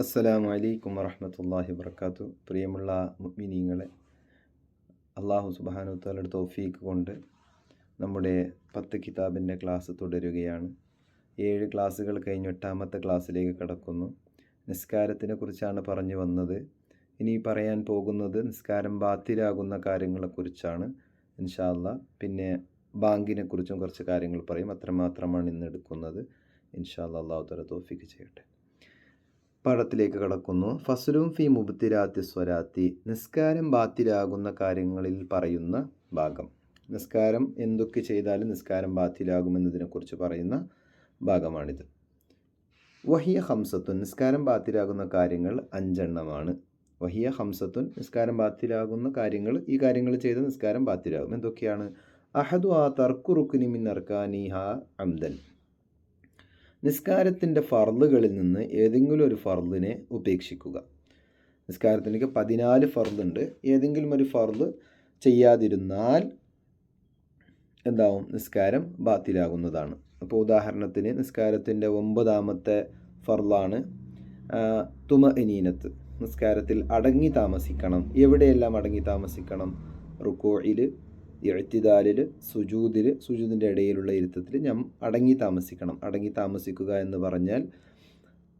അസ്സലാമു അലൈക്കും വറഹമത്തല്ലാഹി വർക്കാത്തു പ്രിയമുള്ള മുഗ്മിനീങ്ങളെ അള്ളാഹു സുബാനു താലയുടെ തോഫീക്ക് കൊണ്ട് നമ്മുടെ പത്ത് കിതാബിന്റെ ക്ലാസ് തുടരുകയാണ്. ഏഴ് ക്ലാസ്സുകൾ കഴിഞ്ഞ് എട്ടാമത്തെ ക്ലാസ്സിലേക്ക് കടക്കുന്നു. നിസ്കാരത്തിനെ കുറിച്ചാണ് പറഞ്ഞു വന്നത്. ഇനി പറയാൻ പോകുന്നത് നിസ്കാരം ബാത്തിലാകുന്ന കാര്യങ്ങളെക്കുറിച്ചാണ് ഇൻഷാല്ല പിന്നെ ബാങ്കിനെ കുറിച്ചും കുറച്ച് കാര്യങ്ങൾ പറയും. അത്രമാത്രമാണ് ഇന്ന് എടുക്കുന്നത്. ഇൻഷാല്ല അള്ളാഹു തല തോഫിക്ക് ചെയ്യട്ടെ. പാഠത്തിലേക്ക് കടക്കുന്നു. ഫസലും ഫി മുബത്തിരാത്തി സ്വരാത്തി. നിസ്കാരം ബാത്തിലാകുന്ന കാര്യങ്ങളിൽ പറയുന്ന ഭാഗം. നിസ്കാരം എന്തൊക്കെ ചെയ്താലും നിസ്കാരം ബാത്തിലാകുമെന്നതിനെക്കുറിച്ച് പറയുന്ന ഭാഗമാണിത്. വഹിയ ഹംസത്തുൻ നിസ്കാരം ബാത്തിലാകുന്ന കാര്യങ്ങൾ അഞ്ചെണ്ണമാണ്. വഹിയ ഹംസത്തുൻ നിസ്കാരം ബാത്തിലാകുന്ന കാര്യങ്ങൾ ഈ കാര്യങ്ങൾ ചെയ്ത് നിസ്കാരം ബാത്തിലാകും. എന്തൊക്കെയാണ്? അഹദു ആ തർക്കുറുക്കുനി മിൻ അർക്കാനിഹ അംദൻ. നിസ്കാരത്തിന്റെ ഫർദുകളിൽ നിന്ന് ഏതെങ്കിലും ഒരു ഫർദിനെ ഉപേക്ഷിക്കുക. നിസ്കാരത്തിലേക്ക് പതിനാല് ഫർദുണ്ട്. ഏതെങ്കിലും ഒരു ഫർദ് ചെയ്യാതിരുന്നാൽ എന്താവും? നിസ്കാരം ബാത്തിലാകുന്നതാണ്. അപ്പോൾ ഉദാഹരണത്തിന് നിസ്കാരത്തിന്റെ ഒമ്പതാമത്തെ ഫർലാണ് തുമ ഇനീനത്ത് നിസ്കാരത്തിൽ അടങ്ങി താമസിക്കണം. എവിടെയെല്ലാം അടങ്ങി താമസിക്കണം? റുക്കോയിൽ എഴുത്തിദാലിൽ സുജൂതിൽ സുജൂതിന്റെ ഇടയിലുള്ള ഇരുത്തത്തിൽ ഞാൻ അടങ്ങി താമസിക്കണം. അടങ്ങി താമസിക്കുക എന്ന് പറഞ്ഞാൽ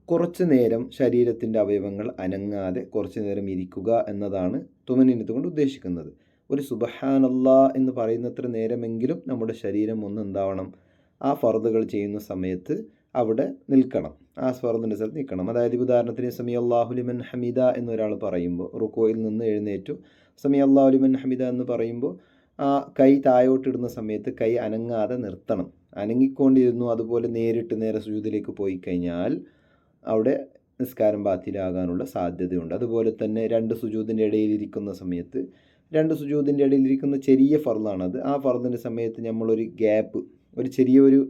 കുറച്ചു നേരം ശരീരത്തിന്റെ അവയവങ്ങൾ അനങ്ങാതെ കുറച്ചു നേരം ഇരിക്കുക എന്നതാണ് തുമനിനത്ത് കൊണ്ട് ഉദ്ദേശിക്കുന്നത്. ഒരു സുബഹാനല്ല എന്ന് പറയുന്നത്ര നേരമെങ്കിലും നമ്മുടെ ശരീരം ഒന്ന് എന്താവണം ആ ഫർദുകൾ ചെയ്യുന്ന സമയത്ത് അവിടെ നിൽക്കണം. ആ സ്വർദ്ദിന്റെ സ്ഥലത്ത് നിൽക്കണം. അതായത് ഉദാഹരണത്തിന് സമി അള്ളാഹുലിമൻ ഹമീദ എന്നൊരാൾ പറയുമ്പോൾ റുക്കോയിൽ നിന്ന് എഴുന്നേറ്റു. സമി അള്ളാഹുലിമൻ ഹമീദ എന്ന് പറയുമ്പോൾ ആ കൈ താഴോട്ടിടുന്ന സമയത്ത് കൈ അനങ്ങാതെ നിർത്തണം. അനങ്ങിക്കൊണ്ടിരുന്നു അതുപോലെ നേരിട്ട് നേരെ സുജൂതിലേക്ക് പോയി കഴിഞ്ഞാൽ അവിടെ നിസ്കാരം ബാത്തിലാകാനുള്ള സാധ്യതയുണ്ട്. അതുപോലെ തന്നെ രണ്ട് സുജൂതിന്റെ ഇടയിലിരിക്കുന്ന സമയത്ത് രണ്ട് സുജൂതിന്റെ ഇടയിലിരിക്കുന്ന ചെറിയ ഫർദാണത്. ആ ഫർദിന്റെ സമയത്ത് നമ്മളൊരു ഗ്യാപ്പ് ഒരു ചെറിയൊരു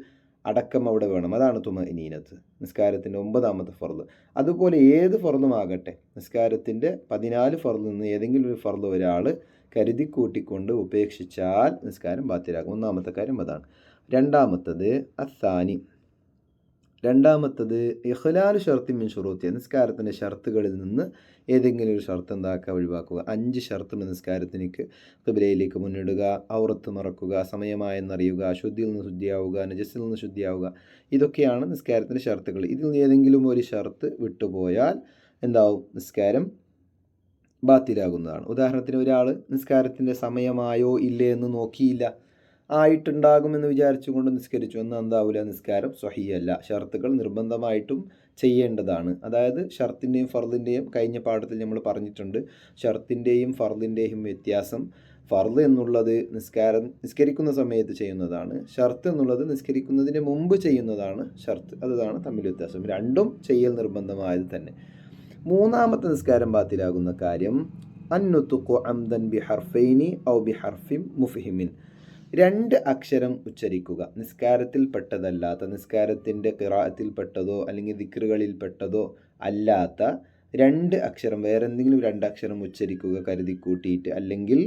അടക്കം അവിടെ വേണം. അതാണ് തുമ ഇനീനത്ത് നിസ്കാരത്തിന്റെ ഒമ്പതാമത്തെ ഫർദ്. അതുപോലെ ഏത് ഫർദുമാകട്ടെ നിസ്കാരത്തിന്റെ പതിനാല് ഫർദിൽ നിന്ന് ഏതെങ്കിലും ഒരു ഫർദ് ഒരാൾ കരുതി കൂട്ടിക്കൊണ്ട് ഉപേക്ഷിച്ചാൽ നിസ്കാരം ബാത്തിലാകും. ഒന്നാമത്തെ കാര്യം അതാണ്. രണ്ടാമത്തത് അസാനി. രണ്ടാമത്തത് ഇഹ്ലാൽ ഷർത്തി മിൻ ഷുറൂത്തി നിസ്കാരത്തിന്റെ ഷർത്തുകളിൽ നിന്ന് ഏതെങ്കിലും ഒരു ഷർത്ത് എന്താക്കുക ഒഴിവാക്കുക. അഞ്ച് ഷർത്തുണ്ട് നിസ്കാരത്തിനേക്ക്. കിബിലയിലേക്ക് മുന്നിടുക ഔറത്ത് മറക്കുക സമയമായെന്നറിയുക അശുദ്ധിയിൽ നിന്ന് ശുദ്ധിയാവുക നജസ്സിൽ നിന്ന് ശുദ്ധിയാവുക. ഇതൊക്കെയാണ് നിസ്കാരത്തിന്റെ ഷർത്തുകൾ. ഇതിൽ നിന്ന് ഏതെങ്കിലും ഒരു ഷർത്ത് വിട്ടുപോയാൽ എന്താവും? നിസ്കാരം ബാത്തിലാകുന്നതാണ്. ഉദാഹരണത്തിന് ഒരാൾ നിസ്കാരത്തിന്റെ സമയമായോ ഇല്ലേ എന്ന് നോക്കിയില്ല. ആയിട്ടുണ്ടാകുമെന്ന് വിചാരിച്ചുകൊണ്ട് നിസ്കരിച്ചു. എന്ന് എന്താവില്ല നിസ്കാരം സ്വഹിയല്ല. ഷർത്തുകൾ നിർബന്ധമായിട്ടും ചെയ്യേണ്ടതാണ്. അതായത് ഷർത്തിന്റെയും ഫർദിന്റെയും കഴിഞ്ഞ പാഠത്തിൽ നമ്മൾ പറഞ്ഞിട്ടുണ്ട്. ഷർത്തിന്റെയും ഫർദിന്റെയും വ്യത്യാസം ഫർദ് എന്നുള്ളത് നിസ്കാരം നിസ്കരിക്കുന്ന സമയത്ത് ചെയ്യുന്നതാണ്. ഷർത്ത് എന്നുള്ളത് നിസ്കരിക്കുന്നതിന് മുമ്പ് ചെയ്യുന്നതാണ് ഷർത്ത്. അതാണ് തമ്മിൽ വ്യത്യാസം. രണ്ടും ചെയ്യൽ നിർബന്ധമായത് തന്നെ. മൂന്നാമത്തെ നിസ്കാരം ബാത്തിലാകുന്ന കാര്യം അന്നുത്തുക്കു അംദൻ ബി ഹർഫൈനി ഔ ബി ഹർഫിം മുഫിഹിമിൻ. രണ്ട് അക്ഷരം ഉച്ചരിക്കുക. നിസ്കാരത്തിൽപ്പെട്ടതല്ലാത്ത നിസ്കാരത്തിന്റെ കിറാത്തിൽപ്പെട്ടതോ അല്ലെങ്കിൽ ദിക്റുകളിൽപ്പെട്ടതോ അല്ലാത്ത രണ്ട് അക്ഷരം വേറെ എന്തെങ്കിലും രണ്ട് അക്ഷരം ഉച്ചരിക്കുക കരുതി കൂട്ടിയിട്ട് അല്ലെങ്കിൽ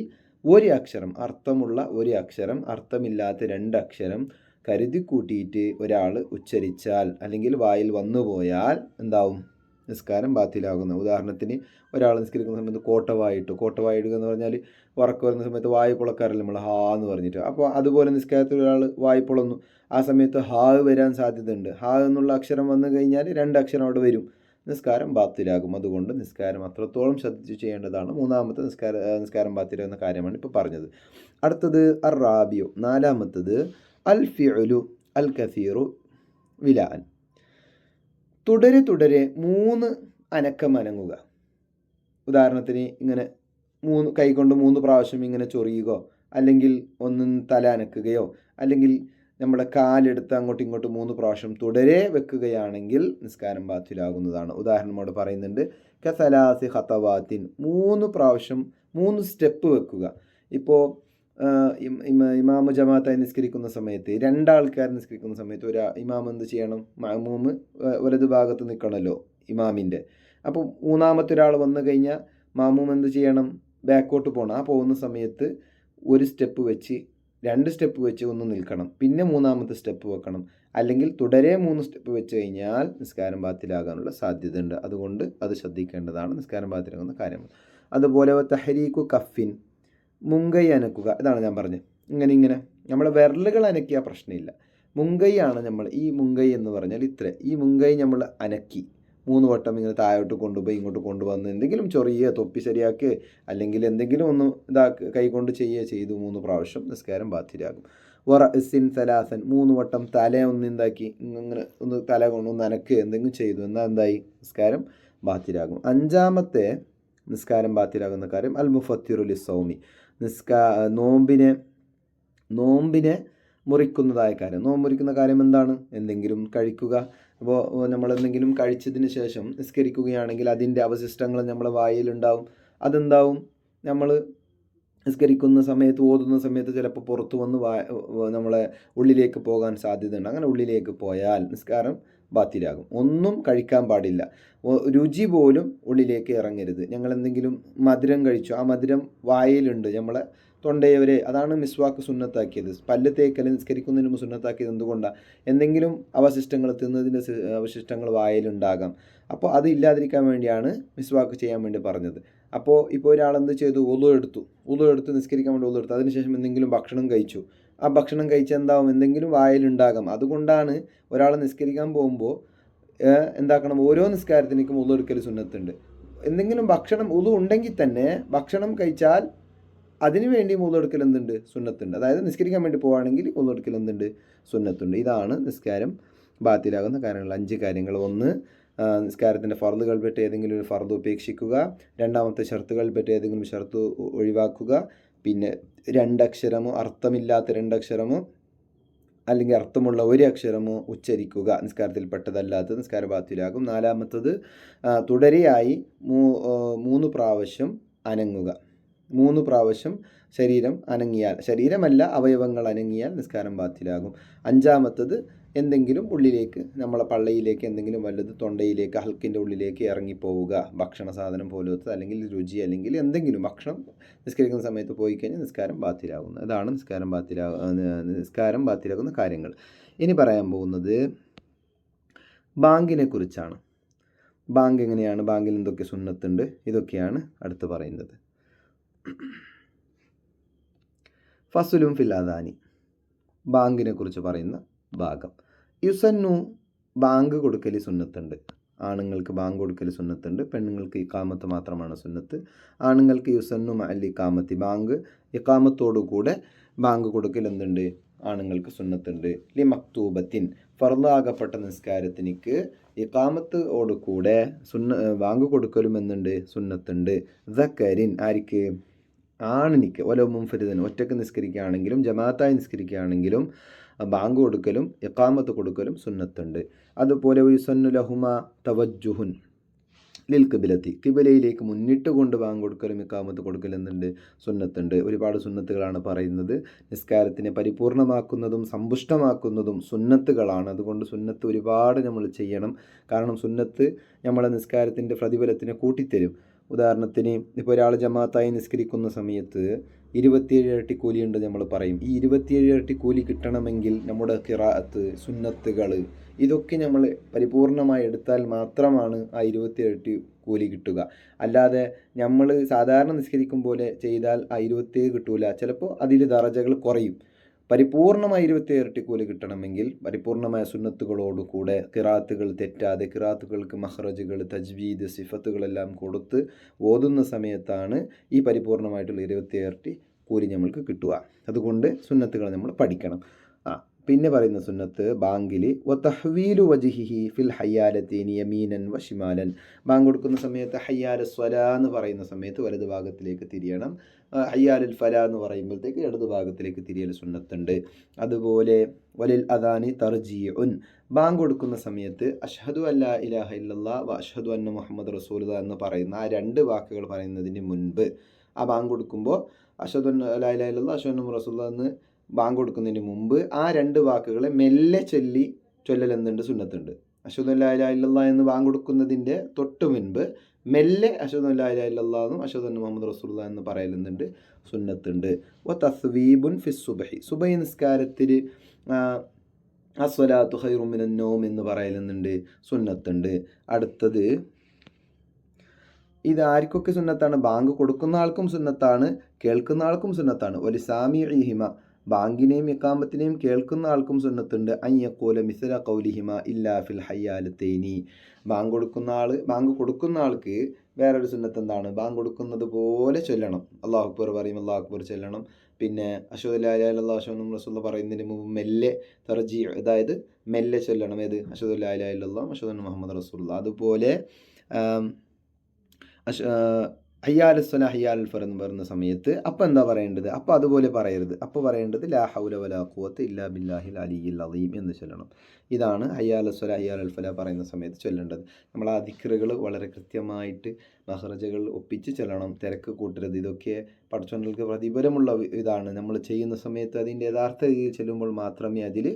ഒരു അക്ഷരം അർത്ഥമുള്ള ഒരു അക്ഷരം അർത്ഥമില്ലാത്ത രണ്ട് അക്ഷരം കരുതി കൂട്ടിയിട്ട് ഒരാൾ ഉച്ചരിച്ചാൽ അല്ലെങ്കിൽ വായിൽ വന്നുപോയാൽ എന്താവും? നിസ്കാരം ബാത്തിലാകുന്ന. ഉദാഹരണത്തിന് ഒരാൾ നിസ്കരിക്കുന്ന സമയത്ത് കോട്ടവായിട്ടു. കോട്ടവായിടുക എന്ന് പറഞ്ഞാൽ വറക്ക് വരുന്ന സമയത്ത് വായു പുളക്കാറില്ല നമ്മൾ ഹാ എന്ന് പറഞ്ഞിട്ട്. അപ്പോൾ അതുപോലെ നിസ്കാരത്തിൽ ഒരാൾ വായു പുളന്നു ആ സമയത്ത് ഹാ വരാൻ സാധ്യതയുണ്ട്. ഹാ എന്നുള്ള അക്ഷരം വന്നു കഴിഞ്ഞാൽ രണ്ട് അക്ഷരം അവിടെ വരും. നിസ്കാരം ബാത്തിലാകും. അതുകൊണ്ട് നിസ്കാരം അത്രത്തോളം ശ്രദ്ധിച്ച് ചെയ്യേണ്ടതാണ്. മൂന്നാമത്തെ നിസ്കാര നിസ്കാരം ബാത്തിലാകുന്ന കാര്യമാണ് ഇപ്പോൾ പറഞ്ഞത്. അടുത്തത് അർ റാബിയോ നാലാമത്തത് അൽ ഫിഅലു അൽ കസീറു വിലാൻ. തുടരെ തുടരെ മൂന്ന് അനക്കം അനങ്ങുക. ഉദാഹരണത്തിന് ഇങ്ങനെ മൂന്ന് കൈകൊണ്ട് മൂന്ന് പ്രാവശ്യം ഇങ്ങനെ ചൊറിയുകയോ അല്ലെങ്കിൽ ഒന്ന് തല അനക്കുകയോ അല്ലെങ്കിൽ നമ്മുടെ കാലെടുത്ത് അങ്ങോട്ടും ഇങ്ങോട്ടും മൂന്ന് പ്രാവശ്യം തുടരെ വെക്കുകയാണെങ്കിൽ നിസ്കാരം ബാത്തിലാകുന്നതാണ്. ഉദാഹരണമോട് പറയുന്നുണ്ട് കസലാസി ഹത്തവാത്തിൻ മൂന്ന് പ്രാവശ്യം മൂന്ന് സ്റ്റെപ്പ് വെക്കുക. ഇപ്പോൾ ഇമാമ് ജമാഅത്തായി നിസ്കരിക്കുന്ന സമയത്ത് രണ്ടാൾക്കാർ നിസ്കരിക്കുന്ന സമയത്ത് ഒരു ഇമാം എന്ത് ചെയ്യണം? മഹമൂമ് വലതു ഭാഗത്ത് നിൽക്കണമല്ലോ ഇമാമിന്റെ അപ്പോൾ മൂന്നാമത്തെ ഒരാൾ വന്നു കഴിഞ്ഞാൽ മാമൂം എന്ത് ചെയ്യണം? ബാക്കോട്ട് പോകണം ആ പോകുന്ന സമയത്ത് ഒരു സ്റ്റെപ്പ് വെച്ച് രണ്ട് സ്റ്റെപ്പ് വെച്ച് ഒന്ന് നിൽക്കണം. പിന്നെ മൂന്നാമത്തെ സ്റ്റെപ്പ് വെക്കണം. അല്ലെങ്കിൽ തുടരെ മൂന്ന് സ്റ്റെപ്പ് വെച്ച് കഴിഞ്ഞാൽ നിസ്കാരം ബാത്തിലാകാനുള്ള സാധ്യതയുണ്ട്. അതുകൊണ്ട് അത് ശ്രദ്ധിക്കേണ്ടതാണ് നിസ്കാരം ബാത്തിലാകുന്ന കാര്യങ്ങൾ. അതുപോലെ തഹരീഖു കഫിൻ. മുങ്കൈ അനക്കുക. ഇതാണ് ഞാൻ പറഞ്ഞത്. ഇങ്ങനെ ഇങ്ങനെ. നമ്മൾ വിരലുകൾ അനക്കിയ പ്രശ്നമില്ല. മുങ്കൈയാണ് നമ്മൾ ഈ മുങ്കൈ എന്ന് പറഞ്ഞാൽ ഇത്ര. ഈ മുങ്കൈ നമ്മൾ അനക്കി. മൂന്ന് വട്ടം ഇങ്ങനെ താഴോട്ട് കൊണ്ടുപോയി ഇങ്ങോട്ട് കൊണ്ടുവന്ന് എന്തെങ്കിലും ചെറിയ തൊപ്പി ശരിയാക്കുക അല്ലെങ്കിൽ എന്തെങ്കിലും ഒന്ന് ഇതാക്ക് കൈകൊണ്ട് ചെയ്യുക ചെയ്തു മൂന്ന് പ്രാവശ്യം നിസ്കാരം ബാധ്യതയാകും വറ സിൻ സലാസൻ. മൂന്ന് വട്ടം തല ഒന്ന് എന്താക്കി ഇങ്ങനെ ഒന്ന് തല കൊണ്ട് ഒന്ന് അനക്കുക എന്തെങ്കിലും ചെയ്തു എന്നാൽ എന്തായി? നിസ്കാരം ബാധ്യരാകും. അഞ്ചാമത്തെ നിസ്കാരം ബാധ്യരാകുന്ന കാര്യം അൽ മുഫത്തിറുലി സൗമി നിസ്കാ നോമ്പിനെ നോമ്പിനെ മുറിക്കുന്നതായ കാര്യം. നോമ്പ് മുറിക്കുന്ന കാര്യം എന്താണ്? എന്തെങ്കിലും കഴിക്കുക. അപ്പോൾ നമ്മൾ എന്തെങ്കിലും കഴിച്ചതിന് ശേഷം നിസ്കരിക്കുകയാണെങ്കിൽ അതിന്റെ അവശിഷ്ടങ്ങൾ നമ്മളെ വായിലുണ്ടാവും. അതെന്താവും? നമ്മൾ നിസ്കരിക്കുന്ന സമയത്ത് ഓതുന്ന സമയത്ത് ചിലപ്പോൾ പുറത്തു വന്ന് വാ നമ്മളെ ഉള്ളിലേക്ക് പോകാൻ സാധ്യതയുണ്ട്. അങ്ങനെ ഉള്ളിലേക്ക് പോയാൽ നിസ്കാരം ബാത്തിലാകും. ഒന്നും കഴിക്കാൻ പാടില്ല. രുചി പോലും ഉള്ളിലേക്ക് ഇറങ്ങരുത്. ഞങ്ങൾ എന്തെങ്കിലും മധുരം കഴിച്ചു ആ മധുരം വായിലുണ്ട്. നമ്മളെ തൊണ്ടയവരെ അതാണ് മിസ്വാക്ക് സുന്നത്താക്കിയത്. പല്ല് തേക്കൽ നിസ്കരിക്കുന്നതിന് മുമ്പ് സുന്നത്താക്കിയത് എന്തുകൊണ്ടാണ് എന്തെങ്കിലും അവശിഷ്ടങ്ങൾ തിന്നതിന്റെ അവശിഷ്ടങ്ങൾ വായിലുണ്ടാകാം. അപ്പോൾ അത് ഇല്ലാതിരിക്കാൻ വേണ്ടിയാണ് മിസ്വാക്ക് ചെയ്യാൻ വേണ്ടി പറഞ്ഞത്. അപ്പോൾ ഇപ്പോൾ എന്ത് ചെയ്തു? ഉളു എടുത്തു. ഉളു എടുത്ത് നിസ്കരിക്കാൻ വേണ്ടി ഉളു എടുത്തു. അതിനുശേഷം എന്തെങ്കിലും ഭക്ഷണം കഴിച്ചു. ആ ഭക്ഷണം കഴിച്ചാൽ എന്താവും എന്തെങ്കിലും വായിലുണ്ടാകാം. അതുകൊണ്ടാണ് ഒരാൾ നിസ്കരിക്കാൻ പോകുമ്പോൾ എന്താക്കണം? ഓരോ നിസ്കാരത്തിനേക്കും ഉളു എടുക്കൽ സുന്നത്തുണ്ട്. എന്തെങ്കിലും ഭക്ഷണം ഉളു ഉണ്ടെങ്കിൽ തന്നെ ഭക്ഷണം കഴിച്ചാൽ അതിനു വേണ്ടി മൂന്നെടുക്കൽ എന്തുണ്ട്? സുന്നത്തുണ്ട്. അതായത് നിസ്കരിക്കാൻ വേണ്ടി പോവുകയാണെങ്കിൽ മൂന്നെടുക്കൽ എന്തുണ്ട്? സുന്നത്തുണ്ട്. ഇതാണ് നിസ്കാരം ബാത്തിലാകുന്ന കാര്യങ്ങൾ അഞ്ച് കാര്യങ്ങൾ. ഒന്ന് നിസ്കാരത്തിന്റെ ഫർദുകൾ പെട്ട് ഏതെങ്കിലും ഒരു ഫർദ് ഉപേക്ഷിക്കുക രണ്ടാമത്തെ ഷർത്തുകൾ പെട്ട് ഏതെങ്കിലും ഷർത്ത് ഒഴിവാക്കുക. പിന്നെ രണ്ടക്ഷരമോ അർത്ഥമില്ലാത്ത രണ്ടക്ഷരമോ അല്ലെങ്കിൽ അർത്ഥമുള്ള ഒരു അക്ഷരമോ ഉച്ചരിക്കുക. നിസ്കാരത്തിൽ പെട്ടതല്ലാത്ത നിസ്കാര ബാത്തിലാകും നാലാമത്തത് തുടരെയായി മൂന്ന് പ്രാവശ്യം അനങ്ങുക. മൂന്ന് പ്രാവശ്യം ശരീരം അനങ്ങിയാൽ ശരീരമല്ല അവയവങ്ങൾ അനങ്ങിയാൽ നിസ്കാരം ബാത്തിലാകും അഞ്ചാമത്തത് എന്തെങ്കിലും ഉള്ളിലേക്ക് നമ്മളെ പള്ളയിലേക്ക് എന്തെങ്കിലും വല്ലത് തൊണ്ടയിലേക്ക് ഹൽക്കിന്റെ ഉള്ളിലേക്ക് ഇറങ്ങിപ്പോവുക ഭക്ഷണ സാധനം പോലത്തെ അല്ലെങ്കിൽ രുചി അല്ലെങ്കിൽ എന്തെങ്കിലും ഭക്ഷണം നിസ്കരിക്കുന്ന സമയത്ത് പോയി കഴിഞ്ഞാൽ നിസ്കാരം ബാത്തിലാകുന്നു. അതാണ് നിസ്കാരം ബാത്തിലാ നിസ്കാരം ബാത്തിലാകുന്ന കാര്യങ്ങൾ. ഇനി പറയാൻ പോകുന്നത് ബാങ്കിനെ കുറിച്ചാണ്. ബാങ്ക് എങ്ങനെയാണ്? ബാങ്കിൽ എന്തൊക്കെ സുന്നത്തുണ്ട്? ഇതൊക്കെയാണ് അടുത്ത് പറയുന്നത്. ഫസുലും ഫില്ലാദാനി ബാങ്കിനെ കുറിച്ച് പറയുന്ന ഭാഗം. യുസന്നു ബാങ്ക് കൊടുക്കൽ സുന്നത്തുണ്ട്. ആണുങ്ങൾക്ക് ബാങ്ക് കൊടുക്കൽ സുന്നത്തുണ്ട് പെണ്ണുങ്ങൾക്ക് ഇക്കാമത്ത് മാത്രമാണ് സുന്നത്ത്. ആണുങ്ങൾക്ക് യുസന്നു അല്ലി ഇക്കാമത്തി ബാങ്ക് ഇക്കാമത്തോടുകൂടെ ബാങ്ക് കൊടുക്കൽ എന്തുണ്ട്? ആണുങ്ങൾക്ക് സുന്നത്തുണ്ട്. ലി മക്തൂബത്തിൻ ഫർദാകപ്പെട്ട നിസ്കാരത്തിനിക്ക് ഇക്കാമത്തോടുകൂടെ സുന്ന ബാങ്ക് കൊടുക്കലും എന്നുണ്ട് സുന്നത്തുണ്ട്. ദക്കരിൻ ആർക്ക് ആണിനിക്ക് ഓലോ മുംഫരിദൻ ഒറ്റയ്ക്ക് നിസ്കരിക്കുകയാണെങ്കിലും ജമാഅത്തായി നിസ്കരിക്കുകയാണെങ്കിലും ബാങ്ക് കൊടുക്കലും ഇക്കാമത്ത് കൊടുക്കലും സുന്നത്തുണ്ട്. അതുപോലെ സൊന്നു ലഹുമ തവജുഹുൻ ലിൽ കിബിലത്തി കിബിലയിലേക്ക് മുന്നിട്ട് കൊണ്ട് ബാങ്ക് കൊടുക്കലും ഇക്കാമത്ത് കൊടുക്കലും എന്തുണ്ട് സുന്നത്തുണ്ട്. ഒരുപാട് സുന്നത്തുകളാണ് പറയുന്നത്. നിസ്കാരത്തിനെ പരിപൂർണമാക്കുന്നതും സമ്പുഷ്ടമാക്കുന്നതും സുന്നത്തുകളാണ്. അതുകൊണ്ട് സുന്നത്ത് ഒരുപാട് നമ്മൾ ചെയ്യണം. കാരണം സുന്നത്ത് നമ്മളെ നിസ്കാരത്തിന്റെ പ്രതിഫലത്തിനെ കൂട്ടിത്തരും. ഉദാഹരണത്തിന് ഇപ്പോൾ ഒരാൾ ജമാഅത്തായി നിസ്കരിക്കുന്ന സമയത്ത് ഇരുപത്തിയേഴ് ഇരട്ടി ഉണ്ട് നമ്മൾ പറയും. ഈ ഇരുപത്തിയേഴ് ഇരട്ടി കൂലി കിട്ടണമെങ്കിൽ നമ്മുടെ കിറാത്ത് സുന്നത്തുകൾ ഇതൊക്കെ നമ്മൾ പരിപൂർണമായി എടുത്താൽ മാത്രമാണ് ആ ഇരുപത്തിയേഴ് ഇരട്ടി കൂലി കിട്ടുക. അല്ലാതെ നമ്മൾ സാധാരണ നിസ്കരിക്കും പോലെ ചെയ്താൽ ആ ഇരുപത്തിയേഴ് കിട്ടൂല. ചിലപ്പോൾ അതിൽ ദറജകൾ കുറയും. പരിപൂർണമായ ഇരുപത്തി ഇരട്ടി കൂലി കിട്ടണമെങ്കിൽ പരിപൂർണമായ സുന്നത്തുകളോടുകൂടെ കിറാത്തുകൾ തെറ്റാതെ കിറാത്തുകൾക്ക് മഹ്റജുകൾ തജ്വീദ് സിഫത്തുകളെല്ലാം കൊടുത്ത് ഓതുന്ന സമയത്താണ് ഈ പരിപൂർണമായിട്ടുള്ള ഇരുപത്തി ഇരട്ടി കൂലി നമ്മൾക്ക് കിട്ടുക. അതുകൊണ്ട് സുന്നത്തുകൾ നമ്മൾ പഠിക്കണം. പിന്നെ പറയുന്ന സുന്നത്ത് ബാങ്കിൽ വ തഹ്വീലു വജിഹിഹി ഫിൽ ഹയ്യാലത്തീൻ യമീനൻ വ ബാങ്ക് കൊടുക്കുന്ന സമയത്ത് ഹയ്യാല സ്വല എന്ന് പറയുന്ന സമയത്ത് വലതു ഭാഗത്തിലേക്ക് തിരിയണം. ഹയ്യാലുൽ ഫല എന്ന് പറയുമ്പോഴത്തേക്ക് ഇടതു ഭാഗത്തിലേക്ക് തിരിയൽ സുന്നത്തുണ്ട്. അതുപോലെ വലിൽ അദാനി തർജീഉൻ. ബാങ്ക് കൊടുക്കുന്ന സമയത്ത് അഷ്ഹദു അല്ല ഇലാഹ ഇല്ലല്ലാ വ അഷ്ഹദു അന്ന മുഹമ്മദ് റസൂല എന്ന് പറയുന്ന ആ രണ്ട് വാക്കുകൾ പറയുന്നതിന് മുൻപ് ആ ബാങ്ക് കൊടുക്കുമ്പോൾ അഷ്ഹദു അല്ല ഇലാഹ ഇല്ലല്ലാ അഷ്ഹദു റസൂൽ എന്ന് ബാങ്ക് കൊടുക്കുന്നതിന് മുമ്പ് ആ രണ്ട് വാക്കുകളെ മെല്ലെ ചൊല്ലി ചൊല്ലലെന്നുണ്ട് സുന്നത്തുണ്ട്. ഇലാഹ ഇല്ലല്ലാ എന്ന് ബാങ്ക് കൊടുക്കുന്നതിന്റെ തൊട്ട് മുൻപ് മെല്ലെ അഷദ് എന്നും ഇല്ലാന്നും അഷദ് മുഹമ്മദ് റസൂല്ല എന്ന് പറയലുന്നുണ്ട് സുന്നത്തുണ്ട്. ഒ തസ്വീബുൻ ഫിസ് സുബഹി. സുബൈ നിസ്കാരത്തിൽ അസ്വലാത്തു ഹൈറുമിനന്നോം എന്ന് പറയലുന്നുണ്ട് സുന്നത്തുണ്ട്. അടുത്തത് ഇത് ആർക്കൊക്കെ സുന്നത്താണ്? ബാങ്ക് കൊടുക്കുന്ന ആൾക്കും സുന്നത്താണ് കേൾക്കുന്ന ആൾക്കും സുന്നത്താണ്. ഒരു സാമി ഹിമ ബാങ്കിനെയും ഇക്കാമത്തിനെയും കേൾക്കുന്ന ആൾക്കും സുന്നത്തുണ്ട്. അയ്യക്കോല മിസല കൗലിഹിമ ഇല്ലാ ഫിൽ ഹയ്യാലത്തേനി. ബാങ്ക് കൊടുക്കുന്ന ആൾ ബാങ്ക് കൊടുക്കുന്ന ആൾക്ക് വേറൊരു സുന്നത്ത് എന്താണ്? ബാങ്ക് കൊടുക്കുന്നത് പോലെ ചൊല്ലണം. അള്ളാഹു അക്ബർ പറയും അള്ളാഹു അക്ബർ ചൊല്ലണം. പിന്നെ അഷദ് അല്ലാഹുനും റസൂല്ല പറയുന്നതിന് മുമ്പ് മെല്ലെ തർജി അതായത് മെല്ലെ ചൊല്ലണം. ഏത്? അഷദ് അല്ലാ അഷുദ് മുഹമ്മദ് റസൂല്ല അതുപോലെ ഹയ്യാൽ സ്വല ഹയ്യാൽ ഫർ എന്ന് പറയുന്ന സമയത്ത് അപ്പം എന്താ പറയേണ്ടത്? അപ്പം അതുപോലെ പറയരുത്. അപ്പോൾ പറയേണ്ടത് ലാ ഹൗല വലാ ഖുവത്ത് ഇല്ലാ ബില്ലാഹിൽ അലിയിൽ അലീം എന്ന് ചൊല്ലണം. ഇതാണ് ഹയ്യാൽ സ്വല ഹയ്യാൽ അൽഫല പറയുന്ന സമയത്ത് ചൊല്ലേണ്ടത്. നമ്മൾ ആ ദിക്റുകൾ വളരെ കൃത്യമായിട്ട് മഹ്റജകൾ ഒപ്പിച്ച് ചൊല്ലണം. തിരക്ക് കൂട്ടരുത്. ഇതൊക്കെ പഠിച്ചവങ്ങൾക്ക് പ്രതിഫലമുള്ള ഇതാണ്. നമ്മൾ ചെയ്യുന്ന സമയത്ത് അതിന്റെ യഥാർത്ഥ രീതിയിൽ ചെല്ലുമ്പോൾ മാത്രമേ അതിൽ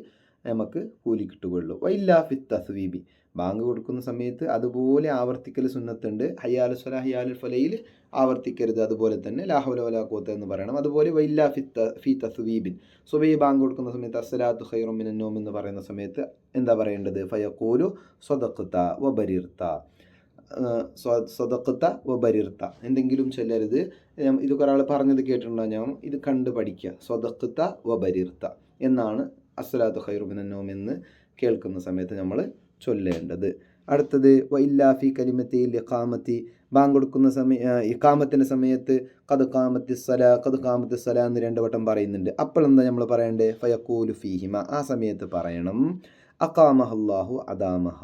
നമുക്ക് കൂലി കിട്ടുകയുള്ളൂ. വൈല്ലാ ഫി തസ്വീബി. ബാങ്ക് കൊടുക്കുന്ന സമയത്ത് അതുപോലെ ആവർത്തിക്കൽ സുന്നത്തുണ്ട്. ഹയ്യാൽ സ്വല ഹയ്യാൽ ഫലയിൽ ആവർത്തിക്കരുത്. അതുപോലെ തന്നെ ലാഹുല വലാക്കോത്ത് എന്ന് പറയണം. അതുപോലെ വൈലാ ഫി ത ഫി തസ്വീബിൻ. സുബൈ ബാങ്ക് കൊടുക്കുന്ന സമയത്ത് അസലാത്ത് ഖൈറുമിനോം എന്ന് പറയുന്ന സമയത്ത് എന്താ പറയേണ്ടത്? ഫയക്കോലു സ്വതക്കുത്ത വബരിർത്ത സ്വതക്കുത്ത വബരിർത്ത എന്തെങ്കിലും ചൊല്ലരുത്. ഇത് ഒരാൾ പറഞ്ഞത് കേട്ടിട്ടുണ്ടോ? ഞാൻ ഇത് കണ്ട് പഠിക്കുക സ്വതക്കുത്ത വബരിർത്ത എന്നാണ് അസ്സലാത്തു ഖൈറുബിനോം എന്ന് കേൾക്കുന്ന സമയത്ത് നമ്മൾ ചൊല്ലേണ്ടത്. അടുത്തത് വൈല്ലാഫി കലിമത്തി ഇഖാമത്തി ബാങ്ക് കൊടുക്കുന്ന സമയ ഇഖാമത്തിന്റെ സമയത്ത് കത് കാമത്തി സല കത് കാമത്തി സല എന്ന് രണ്ട് വട്ടം പറയുന്നുണ്ട്. അപ്പോൾ എന്താ നമ്മൾ പറയണ്ടേ? ഫയക്കൂലു ഫീഹിമ. ആ സമയത്ത് പറയണം. അക്കാമഹല്ലാഹു അദാമഹ.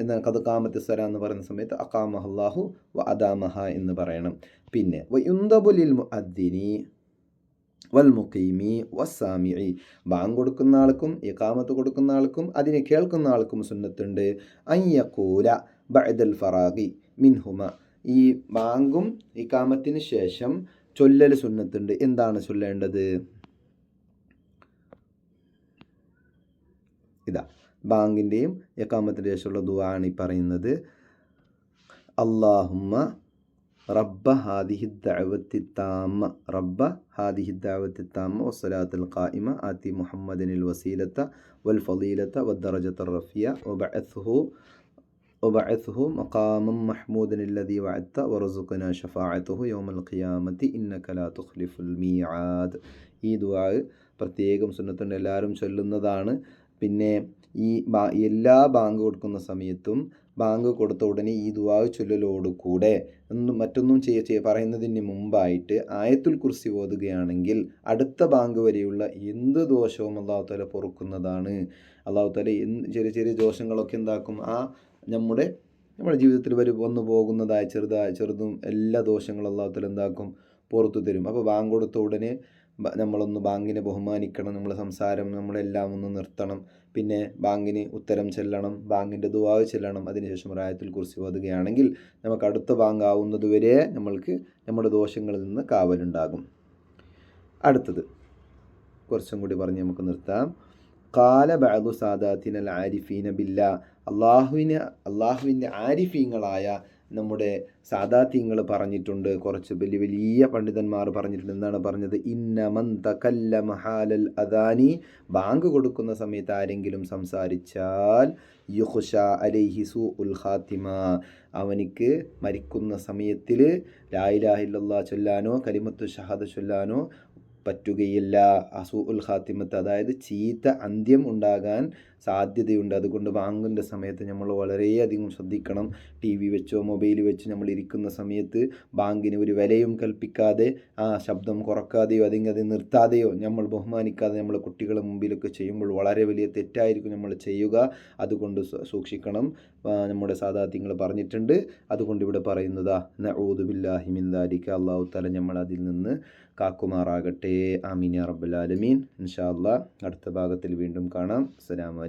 എന്താണ് കത് കാമത്തി സല എന്ന് പറയുന്ന സമയത്ത് അക്കാമഹല്ലാഹു വ അദാമഹ എന്ന് പറയണം. പിന്നെ വയുന്തബുലിൽ മുഅദ്ദിനി വൽ മുഖീമി വസാമിഇ ബാങ്ക് കൊടുക്കുന്ന ആൾക്കും ഇഖാമത്ത് കൊടുക്കുന്ന ആൾക്കും അതിനെ കേൾക്കുന്ന ആൾക്കും സുന്നത്തുണ്ട്. അയ്യക്കൂല ബഅദൽ ഫറാഗി മിൻഹുമ. ഈ ബാങ്കും ഇക്കാമത്തിന് ശേഷം ചൊല്ലൽ സുന്നത്തുണ്ട്. എന്താണ് ചൊല്ലേണ്ടത്? ഇതാ ബാങ്കിന്റെയും ഇക്കാമത്തിന്റെ ശേഷമുള്ള ദുവാണ് ഈ പറയുന്നത്. അള്ളാഹുമ്മ റബ്ബ ഹാദിഹി ദഅവത്തി താമ റബ്ബ ഹാദിഹി ദഅവത്തി താമ വസ്സലാത്തുൽ ഖായിമ ആത്തി മുഹമ്മദിനിൽ വസീലത്ത വൽ ഫളീലത്ത വദ്ദറജത്ത റഫിയ വബഅത്ഹു وبعثه مقاما محمودا الذي وعدت ورزقنا شفاعته يوم القيامة إنك لا تخلف الميعاد ഈ ദുആ പ്രത്യേകം സുന്നത്തുണ്ട് എല്ലാവരും ചൊല്ലുന്നതാണ് പിന്നെ ഈ എല്ലാ ബാങ്ക് കൊടുക്കുന്ന സമയത്തും ബാങ്ക് കൊടുത്ത ഉടനെ ഈ ദുവാവ് ചൊല്ലലോടുകൂടെ ഒന്നും മറ്റൊന്നും ചെയ്യ പറയുന്നതിന് മുമ്പായിട്ട് ആയത്തുൽ കുർസി ഓതുകയാണെങ്കിൽ അടുത്ത ബാങ്ക് വരെയുള്ള എന്ത് ദോഷവും അള്ളാഹു താല പൊറുക്കുന്നതാണ്. അള്ളാഹു താല ചെറിയ ചെറിയ ദോഷങ്ങളൊക്കെ എന്താക്കും? ആ നമ്മുടെ നമ്മുടെ ജീവിതത്തിൽ വരും വന്നു പോകുന്നതായ ചെറുതായ ചെറുതും എല്ലാ ദോഷങ്ങളും അള്ളാഹു താല എന്താക്കും? പുറത്തു തരും. അപ്പോൾ ബാങ്ക് കൊടുത്ത ഉടനെ നമ്മളൊന്ന് ബാങ്കിനെ ബഹുമാനിക്കണം നമ്മൾ സംസാരം നമ്മളെല്ലാം ഒന്ന് നിർത്തണം. പിന്നെ ബാങ്കിന് ഉത്തരം ചെല്ലണം ബാങ്കിന്റെ ദുവാവ് ചെല്ലണം. അതിനുശേഷം റായത്തിൽ കുറിച്ച് ഓതുകയാണെങ്കിൽ നമുക്ക് അടുത്ത ബാങ്ക് ആവുന്നത് വരെ നമ്മൾക്ക് നമ്മുടെ ദോഷങ്ങളിൽ നിന്ന് കാവലുണ്ടാകും. അടുത്തത് കുറച്ചും കൂടി പറഞ്ഞ് നമുക്ക് നിർത്താം. കാല ബാഗു സാദാത്തിനൽ ആരിഫീന ബില്ല. അള്ളാഹുവിന് അള്ളാഹുവിന്റെ ആരിഫീങ്ങളായ നമ്മുടെ സാദാത്യങ്ങൾ പറഞ്ഞിട്ടുണ്ട്. കുറച്ച് വലിയ വലിയ പണ്ഡിതന്മാർ പറഞ്ഞിട്ടുണ്ട്. എന്താണ് പറഞ്ഞത്? ഇന്നമൻ കല്ല മഹാലൽ അദാനി. ബാങ്ക് കൊടുക്കുന്ന സമയത്ത് ആരെങ്കിലും സംസാരിച്ചാൽ യുഹുഷ അലൈഹിസു ഉൽ ഖാത്തിമ. അവനിക്ക് മരിക്കുന്ന സമയത്തിൽ ലായിലാഹില്ലാ ചൊല്ലാനോ കലിമത്തു ഷഹാദ ചൊല്ലാനോ പറ്റുകയില്ല. അസു ഉൽ അതായത് ചീത്ത അന്ത്യം ഉണ്ടാകാൻ സാധ്യതയുണ്ട്. അതുകൊണ്ട് വാങ്ങുന്ന സമയത്ത് നമ്മൾ വളരെയധികം ശ്രദ്ധിക്കണം. ടി വി വെച്ചോ മൊബൈൽ വെച്ച് നമ്മൾ ഇരിക്കുന്ന സമയത്ത് ബാങ്കിന് ഒരു വിലയും കൽപ്പിക്കാതെ ആ ശബ്ദം കുറക്കാതെയോ അല്ലെങ്കിൽ അത് നിർത്താതെയോ നമ്മൾ ബഹുമാനിക്കാതെ നമ്മൾ കുട്ടികളെ മുമ്പിലൊക്കെ ചെയ്യുമ്പോൾ വളരെ വലിയ തെറ്റായിരിക്കും നമ്മൾ ചെയ്യുക. അതുകൊണ്ട് സൂക്ഷിക്കണം. നമ്മുടെ സാധാത്യങ്ങൾ പറഞ്ഞിട്ടുണ്ട്. അതുകൊണ്ട് ഇവിടെ പറയുന്നതാ നഊദുബില്ലാഹിമിന്ദാരിക്ക അള്ളാഹു തല നമ്മൾ അതിൽ നിന്ന് കാക്കുമാറാകട്ടെ. ആമീൻ റബ്ബുലാലമീൻ ഇൻഷാ അള്ളാഹ് അടുത്ത ഭാഗത്തിൽ വീണ്ടും കാണാം.